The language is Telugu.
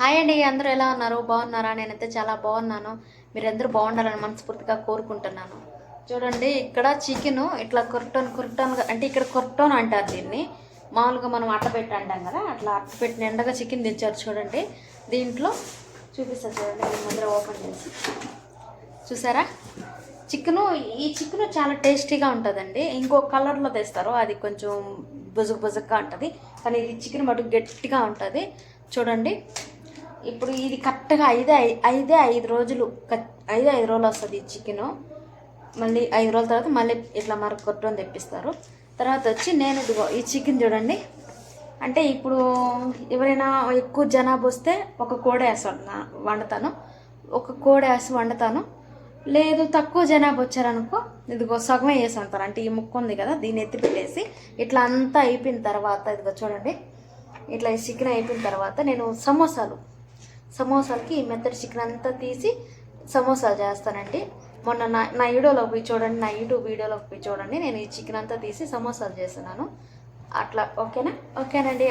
హాయ్ అండి అందరూ ఎలా ఉన్నారు? బాగున్నారా? నేనైతే చాలా బాగున్నాను. మీరందరూ బాగుండాలని మనస్ఫూర్తిగా కోరుకుంటున్నాను. చూడండి ఇక్కడ చికెన్ ఇట్లా కొరటోన్ కొరటోన్ అంటే ఇక్కడ కొరటోన్ అంటారు దీన్ని. మామూలుగా మనం అట్టపెట్టి అంటాం కదా అట్లా అట్టపెట్టి నిండగా చికెన్ తెచ్చారు చూడండి. దీంట్లో చూపిస్తాను చూడండి నేను ముందర ఓపెన్ చేసి. చూసారా? చికెను ఈ చికెన్ చాలా టేస్టీగా ఉంటుందండి. ఇంకో కలర్లో తెస్తారు అది కొంచెం బుజుగు బుజుగ్గా ఉంటుంది. కానీ ఇది చికెన్ మటుకు గట్టిగా ఉంటుంది. చూడండి. ఇప్పుడు ఇది కరెక్ట్గా ఐదే ఐ- ఐదే ఐదు రోజులు కట్- ఐదే ఐదు రోజులు వస్తుంది ఈ చికెను. మళ్ళీ ఐదు రోజుల తర్వాత మళ్ళీ ఇట్లా మరొక కొట్టుకొని తెప్పిస్తారు. తర్వాత వచ్చి నేను ఇదిగో ఈ చికెన్ చూడండి. అంటే ఇప్పుడు ఎవరైనా ఎక్కువ జనాభా వస్తే ఒక కోడి వేసి వండుతాను. ఒక కోడి వేసి వండుతాను. లేదు తక్కువ జనాభా వచ్చారనుకో ఇదిగో సగమే వేసి వండుతాను అంటే ఈ ముక్క ఉంది కదా దీన్ని ఎత్తి పెట్టేసి ఇట్లా అంతా అయిపోయిన తర్వాత ఇదిగో చూడండి. ఇట్లా ఈ చికెన్ అయిపోయిన తర్వాత నేను సమోసాలు సమోసాలకి ఈ మెత్తడి చికెన్ అంతా తీసి సమోసాలు చేస్తానండి. మొన్న నా నా వీడియోలో పోయి చూడండి నా యూట్యూబ్ వీడియోలోకి పోయి చూడండి. నేను ఈ చికెన్ అంతా తీసి సమోసాలు చేస్తున్నాను. అట్లా ఓకేనా? ఓకేనండి.